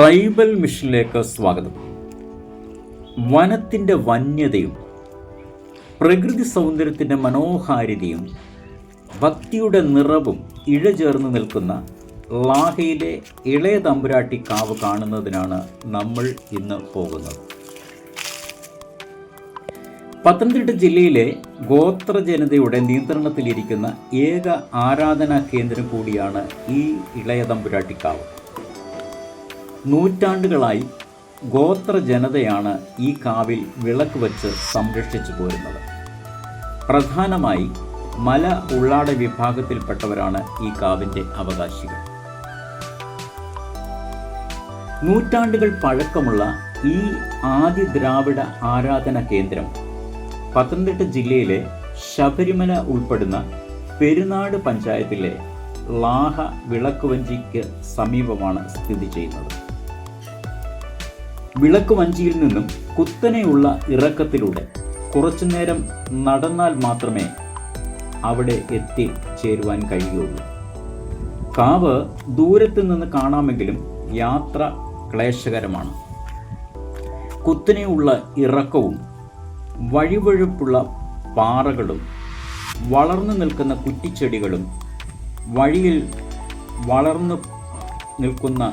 Tribal മിഷനിലേക്ക് സ്വാഗതം. വനത്തിന്റെ വന്യതയും പ്രകൃതി സൗന്ദര്യത്തിന്റെ മനോഹാരിതയും ഭക്തിയുടെ നിറവും ഇഴചേർന്ന് നിൽക്കുന്ന ലാഹയിലെ ഇളയ തമ്പുരാട്ടി കാവ് കാണുന്നതിനാണ് നമ്മൾ ഇന്ന് പോകുന്നത്. പത്തനംതിട്ട ജില്ലയിലെ ഗോത്ര ജനതയുടെ നിയന്ത്രണത്തിലിരിക്കുന്ന ഏക ആരാധനാ കേന്ദ്രം കൂടിയാണ് ഈ ഇളയ തമ്പുരാട്ടിക്കാവ് നൂറ്റാണ്ടുകളായി ഗോത്ര ജനതയാണ് ഈ കാവിൽ വിളക്ക് വച്ച് സംരക്ഷിച്ചു പോരുന്നത്. പ്രധാനമായി മല ഉള്ളാട വിഭാഗത്തിൽപ്പെട്ടവരാണ് ഈ കാവിന്റെ അവകാശികൾ. നൂറ്റാണ്ടുകൾ പഴക്കമുള്ള ഈ ആദി ദ്രാവിഡ ആരാധന കേന്ദ്രം പത്തനംതിട്ട ജില്ലയിലെ ശബരിമല ഉൾപ്പെടുന്ന പെരുനാട് പഞ്ചായത്തിലെ ലാഹ വിളക്കുവഞ്ചിക്ക് സമീപമാണ് സ്ഥിതി ചെയ്യുന്നത്. വിളക്കുവഞ്ചിയിൽ നിന്നും കുത്തനെയുള്ള ഇറക്കത്തിലൂടെ കുറച്ചുനേരം നടന്നാൽ മാത്രമേ അവിടെ എത്തി ചേരുവാൻ കഴിയുള്ളൂ. കാവ് ദൂരത്ത് നിന്ന് കാണാമെങ്കിലും യാത്ര ക്ലേശകരമാണ്. കുത്തനെയുള്ള ഇറക്കവും വഴിവഴുപ്പുള്ള പാറകളും വളർന്നു നിൽക്കുന്ന കുറ്റിച്ചെടികളും വഴിയിൽ വളർന്നു നിൽക്കുന്ന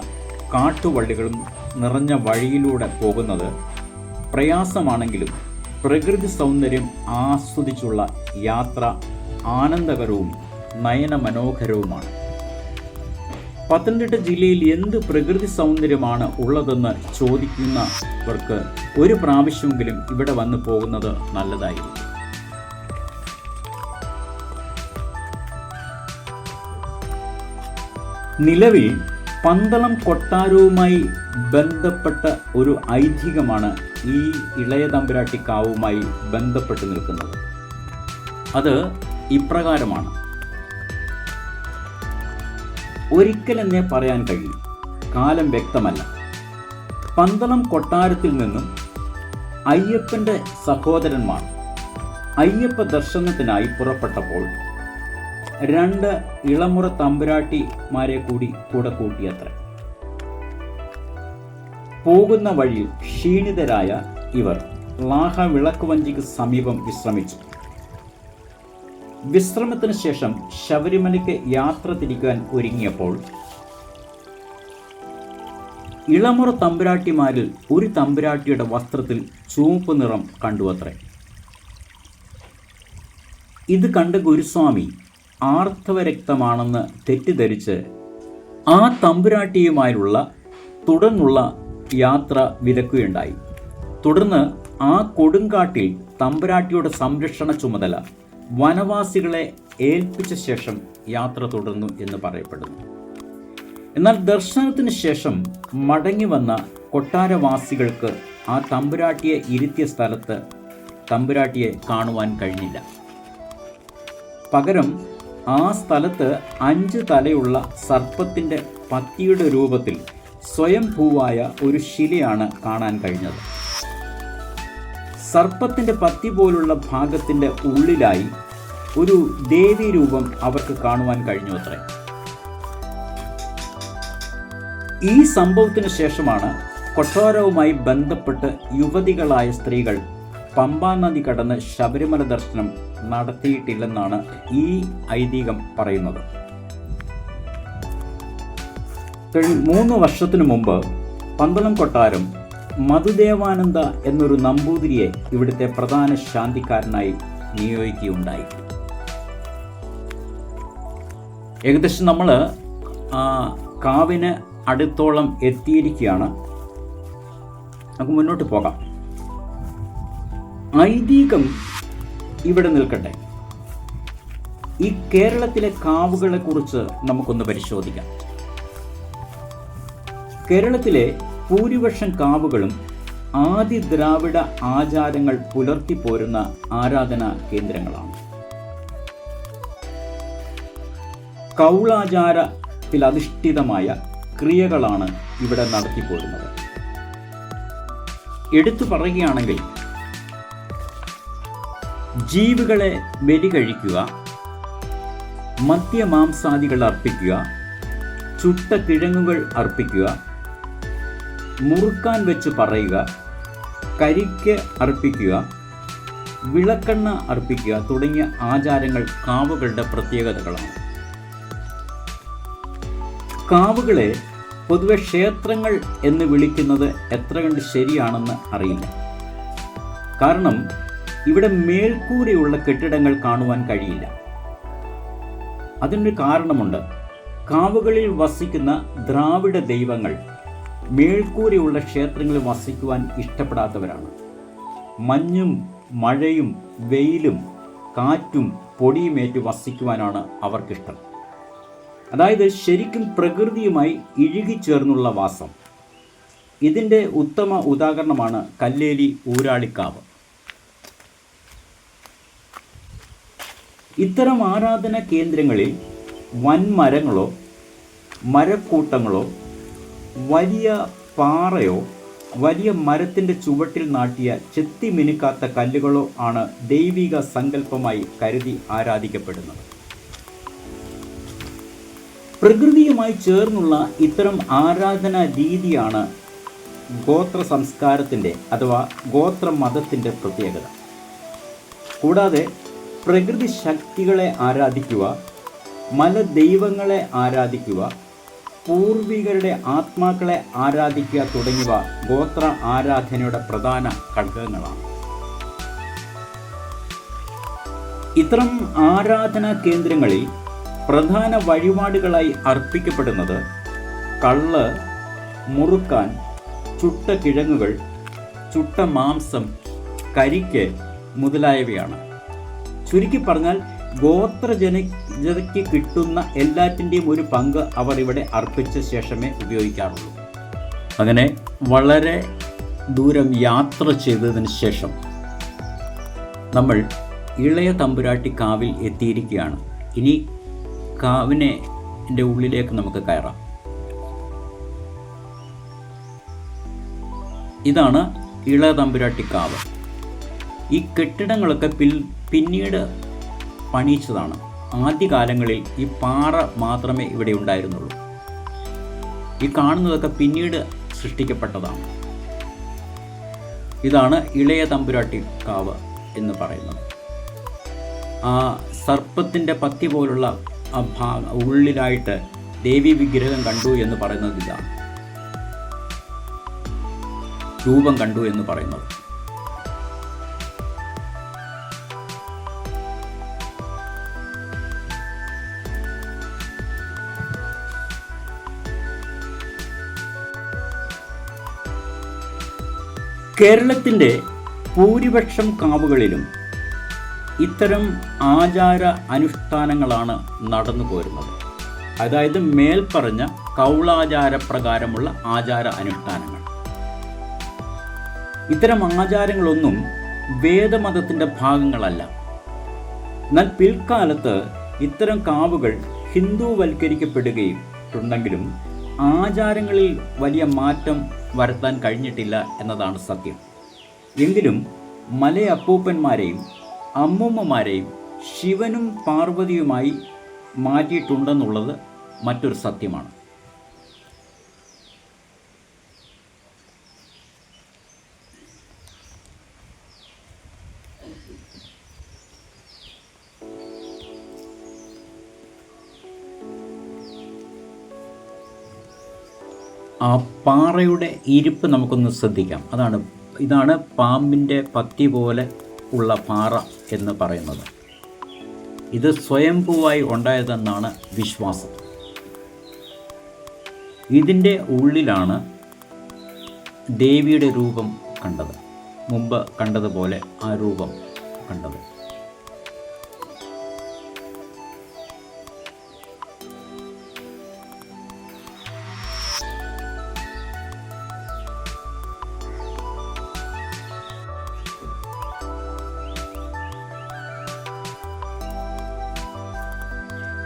കാട്ടുവള്ളികളും നിറഞ്ഞ വഴിയിലൂടെ പോകുന്നത് പ്രയാസമാണെങ്കിലും പ്രകൃതി സൗന്ദര്യം ആസ്വദിച്ചുള്ള യാത്ര ആനന്ദകരവും നയന മനോഹരവുമാണ് പത്തനംതിട്ട ജില്ലയിൽ എന്ത് പ്രകൃതി സൗന്ദര്യമാണ് ഉള്ളതെന്ന് ചോദിക്കുന്നവർക്ക് ഒരു പ്രാവശ്യമെങ്കിലും ഇവിടെ വന്ന് പോകുന്നത് നല്ലതായിരിക്കും. നിലവിൽ പന്തളം കൊട്ടാരവുമായി ബന്ധപ്പെട്ട ഒരു ഐതിഹ്യമാണ് ഈ ഇളയ തമ്പുരാട്ടി കാവുമായി ബന്ധപ്പെട്ട് നിൽക്കുന്നത്. അത് ഇപ്രകാരമാണ്. ഒരിക്കലെന്നേ പറയാൻ കഴിയും. കാലം വ്യക്തമല്ല. പന്തളം കൊട്ടാരത്തിൽ നിന്നും അയ്യപ്പന്റെ സഹോദരന്മാർ അയ്യപ്പ ദർശനത്തിനായി പുറപ്പെട്ടപ്പോൾ രണ്ട് ഇളമുറ തമ്പുരാട്ടിമാരെ കൂടി കൂടെ കൂട്ടിയത്ര. പോകുന്ന വഴിയിൽ ക്ഷീണിതരായ ഇവർ ലാഹ വിളക്കുവഞ്ചിക്ക് സമീപം വിശ്രമിച്ചു. വിശ്രമത്തിന് ശേഷം ശബരിമലയ്ക്ക് യാത്ര തിരിക്കാൻ ഒരുങ്ങിയപ്പോൾ ഇളമുറ തമ്പുരാട്ടിമാരിൽ ഒരു തമ്പുരാട്ടിയുടെ വസ്ത്രത്തിൽ ചുവപ്പ് നിറം കണ്ടുവത്രേ ഇത് കണ്ട ഗുരുസ്വാമി ആർത്തവരക്തമാണെന്ന് തെറ്റിദ്ധരിച്ച് ആ തമ്പുരാട്ടിയുമായുള്ള തുടർന്നുള്ള യാത്ര വിലക്കുകയുണ്ടായി തുടർന്ന് ആ കൊടുങ്കാട്ടിൽ തമ്പുരാട്ടിയുടെ സംരക്ഷണ ചുമതല വനവാസികളെ ഏൽപ്പിച്ച ശേഷം യാത്ര തുടർന്നു എന്ന് പറയപ്പെടുന്നു. എന്നാൽ ദർശനത്തിന് ശേഷം മടങ്ങി വന്ന കൊട്ടാരവാസികൾക്ക് ആ തമ്പുരാട്ടിയെ ഇരുത്തിയ സ്ഥലത്ത് തമ്പുരാട്ടിയെ കാണുവാൻ കഴിഞ്ഞില്ല. പകരം ആ സ്ഥലത്ത് അഞ്ച് തലയുള്ള സർപ്പത്തിന്റെ പത്തിയുടെ രൂപത്തിൽ സ്വയംഭൂവായ ഒരു ശിലയാണ് കാണാൻ കഴിഞ്ഞത്. സർപ്പത്തിന്റെ പത്തി പോലുള്ള ഭാഗത്തിന്റെ ഉള്ളിലായി ഒരു ദേവി രൂപം അവർക്ക് കാണുവാൻ കഴിഞ്ഞു അത്രേ. ഈ സംഭവത്തിന് ശേഷമാണ് കൊട്ടാരവുമായി ബന്ധപ്പെട്ട് യുവതികളായ സ്ത്രീകൾ പമ്പാ നദി കടന്ന് ശബരിമല ദർശനം നടത്തിയിട്ടില്ലെന്നാണ് ഈ ഐതിഹ്യം പറയുന്നത്. മൂന്ന് വർഷത്തിനു മുമ്പ് പന്തളം കൊട്ടാരം മധുദേവാനന്ദ എന്നൊരു നമ്പൂതിരിയെ ഇവിടുത്തെ പ്രധാന ശാന്തിക്കാരനായി നിയോഗിക്കുകയുണ്ടായി. ഏകദേശം നമ്മൾ കാവിന് അടുത്തോളം എത്തിയിരിക്കുകയാണ്. നമുക്ക് മുന്നോട്ട് പോകാം. ഐതിഹ്യം ഇവിടെ നിൽക്കട്ടെ. ഈ കേരളത്തിലെ കാവുകളെ കുറിച്ച് നമുക്കൊന്ന് പരിശോധിക്കാം. കേരളത്തിലെ ഭൂരിപക്ഷം കാവുകളും ആദി ദ്രാവിഡ ആചാരങ്ങൾ പുലർത്തിപ്പോരുന്ന ആരാധനാ കേന്ദ്രങ്ങളാണ്. കൗളാചാരത്തിൽ അധിഷ്ഠിതമായ ക്രിയകളാണ് ഇവിടെ നടത്തിപ്പോരുന്നത്. എടുത്തു പറയുകയാണെങ്കിൽ ജീവികളെ ബലി കഴിക്കുക മദ്യമാംസാദികൾ അർപ്പിക്കുക ചുട്ട കിഴങ്ങുകൾ അർപ്പിക്കുക മുറുക്കാൻ വെച്ച് പറയുക കരിക്ക് അർപ്പിക്കുക വിളക്കെണ്ണ അർപ്പിക്കുക തുടങ്ങിയ ആചാരങ്ങൾ കാവുകളുടെ പ്രത്യേകതകളാണ്. കാവുകളെ പൊതുവെ ക്ഷേത്രങ്ങൾ എന്ന് വിളിക്കുന്നത് എത്ര കണ്ട് ശരിയാണെന്ന് അറിയില്ല. കാരണം ഇവിടെ മേൽക്കൂരയുള്ള കെട്ടിടങ്ങൾ കാണുവാൻ കഴിയില്ല. അതിനൊരു കാരണമുണ്ട്. കാവുകളിൽ വസിക്കുന്ന ദ്രാവിഡ ദൈവങ്ങൾ മേൽക്കൂരയുള്ള ക്ഷേത്രങ്ങളിൽ വസിക്കുവാൻ ഇഷ്ടപ്പെടാത്തവരാണ്. മഞ്ഞും മഴയും വെയിലും കാറ്റും പൊടിയുമേറ്റ് വസിക്കുവാനാണ് അവർക്കിഷ്ടം. അതായത് ശരിക്കും പ്രകൃതിയുമായി ഇഴുകിച്ചേർന്നുള്ള വാസം. ഇതിന്റെ ഉത്തമ ഉദാഹരണമാണ് കല്ലേലി ഊരാളിക്കാവ്. ഇത്തരം ആരാധന കേന്ദ്രങ്ങളിൽ വൻമരങ്ങളോ മരക്കൂട്ടങ്ങളോ വലിയ പാറയോ വലിയ മരത്തിന്റെ ചുവട്ടിൽ നാട്ടിയ ചെത്തി മിനുക്കാത്ത കല്ലുകളോ ആണ് ദൈവിക സങ്കല്പമായി കരുതി ആരാധിക്കപ്പെടുന്നത്. പ്രകൃതിയുമായി ചേർന്നുള്ള ഇത്തരം ആരാധനാ രീതിയാണ് ഗോത്ര സംസ്കാരത്തിന്റെ അഥവാ ഗോത്ര മതത്തിന്റെ പ്രത്യേകത. കൂടാതെ പ്രകൃതി ശക്തികളെ ആരാധിക്കുക മല ദൈവങ്ങളെ ആരാധിക്കുക പൂർവികരുടെ ആത്മാക്കളെ ആരാധിക്കുക തുടങ്ങിയവ ഗോത്ര ആരാധനയുടെ പ്രധാന ഘടകങ്ങളാണ്. ഇത്തരം ആരാധനാ കേന്ദ്രങ്ങളിൽ പ്രധാന വഴിപാടുകളായി അർപ്പിക്കപ്പെടുന്നത് കള്ള് മുറുക്കാൻ ചുട്ട കിഴങ്ങുകൾ ചുട്ട മാംസം കരിക്ക് മുതലായവയാണ്. ചുരുക്കി പറഞ്ഞാൽ ഗോത്രജനജതയ്ക്ക് കിട്ടുന്ന എല്ലാറ്റിന്റെയും ഒരു പങ്ക് അവർ ഇവിടെ അർപ്പിച്ച ശേഷമേ ഉപയോഗിക്കാറുള്ളൂ. അങ്ങനെ വളരെ ദൂരം യാത്ര ചെയ്തതിന് ശേഷം നമ്മൾ ഇളയ തമ്പുരാട്ടി കാവിൽ എത്തിയിരിക്കുകയാണ്. ഇനി കാവിനെ എന്റെ ഉള്ളിലേക്ക് നമുക്ക് കയറാം. ഇതാണ് ഇളയ തമ്പുരാട്ടി കാവ്. ഈ കെട്ടിടങ്ങളൊക്കെ പിൽ പിന്നീട് പണിയിച്ചതാണ്. ആദ്യകാലങ്ങളിൽ ഈ പാറ മാത്രമേ ഇവിടെ ഉണ്ടായിരുന്നുള്ളൂ. ഈ കാണുന്നതൊക്കെ പിന്നീട് സൃഷ്ടിക്കപ്പെട്ടതാണ്. ഇതാണ് ഇളയ തമ്പുരാട്ടി കാവ് എന്ന് പറയുന്നത്. ആ സർപ്പത്തിന്റെ പത്തി പോലുള്ള ആ ഭാഗ ഉള്ളിലായിട്ട് ദേവി വിഗ്രഹം കണ്ടു എന്ന് പറയുന്നത് ഇതാണ്. രൂപം കണ്ടു എന്ന് പറയുന്നത്. കേരളത്തിന്റെ ഭൂരിപക്ഷം കാവുകളിലും ഇത്തരം ആചാര അനുഷ്ഠാനങ്ങളാണ് നടന്നു പോരുന്നത്. അതായത് മേൽപ്പറഞ്ഞ കൗളാചാര പ്രകാരമുള്ള ആചാര അനുഷ്ഠാനങ്ങൾ. ഇത്തരം ആചാരങ്ങളൊന്നും വേദമതത്തിന്റെ ഭാഗങ്ങളല്ല. എന്നാൽ പിൽക്കാലത്ത് ഇത്തരം കാവുകൾ ഹിന്ദുവൽക്കരിക്കപ്പെടുകയും ഉണ്ടെങ്കിലും ആചാരങ്ങളിൽ വലിയ മാറ്റം വരുത്താൻ കഴിഞ്ഞിട്ടില്ല എന്നതാണ് സത്യം. എങ്കിലും മലയപ്പൂപ്പന്മാരെയും അമ്മൂമ്മമാരെയും ശിവനും പാർവതിയുമായി മാറ്റിയിട്ടുണ്ടെന്നുള്ളത് മറ്റൊരു സത്യമാണ്. ആ പാറയുടെ ഇരിപ്പ് നമുക്കൊന്ന് ശ്രദ്ധിക്കാം. അതാണ് ഇതാണ് പാമ്പിന്റെ പത്തി പോലെ ഉള്ള പാറ എന്ന് പറയുന്നത്. ഇത് സ്വയംഭൂവായി ഉണ്ടായതെന്നാണ് വിശ്വാസം. ഇതിന്റെ ഉള്ളിലാണ് ദേവിയുടെ രൂപം കണ്ടത്. മുമ്പ് കണ്ടതുപോലെ ആ രൂപം കണ്ടത്.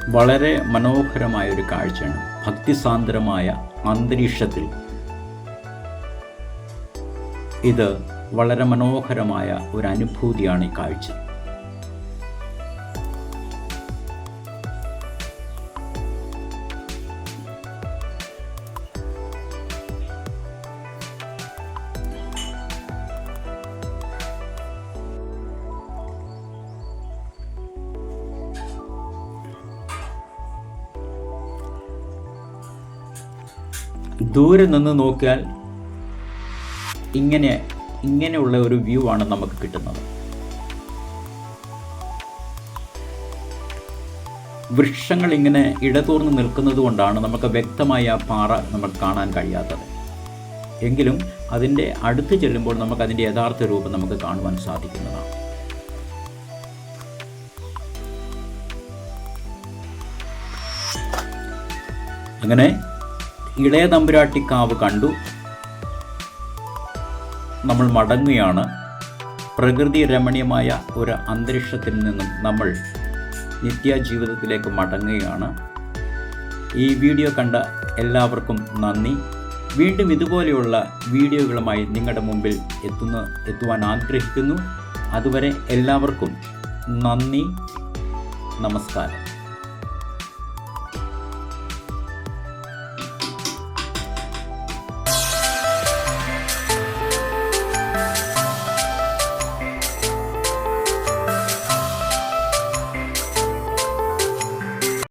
വളരെ മനോഹരമായ ഒരു കാഴ്ചയാണ്. ഭക്തിസാന്ദ്രമായ അന്തരീക്ഷത്തിൽ. ഇത് വളരെ മനോഹരമായ ഒരു അനുഭൂതിയാണ് ഈ കാഴ്ച. ദൂരെ നിന്ന് നോക്കിയാൽ ഇങ്ങനെ ഇങ്ങനെയുള്ള ഒരു വ്യൂ ആണ് നമുക്ക് കിട്ടുന്നത്. വൃക്ഷങ്ങൾ ഇങ്ങനെ ഇടതൂർന്ന് നിൽക്കുന്നത് കൊണ്ടാണ് നമുക്ക് വ്യക്തമായി ആ പാറ നമുക്ക് കാണാൻ കഴിയാത്തത്. എങ്കിലും അതിന്റെ അടുത്ത് ചെല്ലുമ്പോൾ നമുക്ക് അതിന്റെ യഥാർത്ഥ രൂപം നമുക്ക് കാണുവാൻ സാധിക്കുന്നതാണ്. അങ്ങനെ ഇളയ തമ്പുരാട്ടിക്കാവ് കണ്ടു. നമ്മൾ മടങ്ങുകയാണ്. പ്രകൃതി രമണീയമായ ഒരു അന്തരീക്ഷത്തിൽ നിന്നും നമ്മൾ നിത്യജീവിതത്തിലേക്ക് മടങ്ങുകയാണ്. ഈ വീഡിയോ കണ്ട എല്ലാവർക്കും നന്ദി. വീണ്ടും ഇതുപോലെയുള്ള വീഡിയോകളുമായി നിങ്ങളുടെ മുമ്പിൽ എത്തുന്ന എത്തുവാൻ ആഗ്രഹിക്കുന്നു. അതുവരെ എല്ലാവർക്കും നന്ദി. നമസ്കാരം.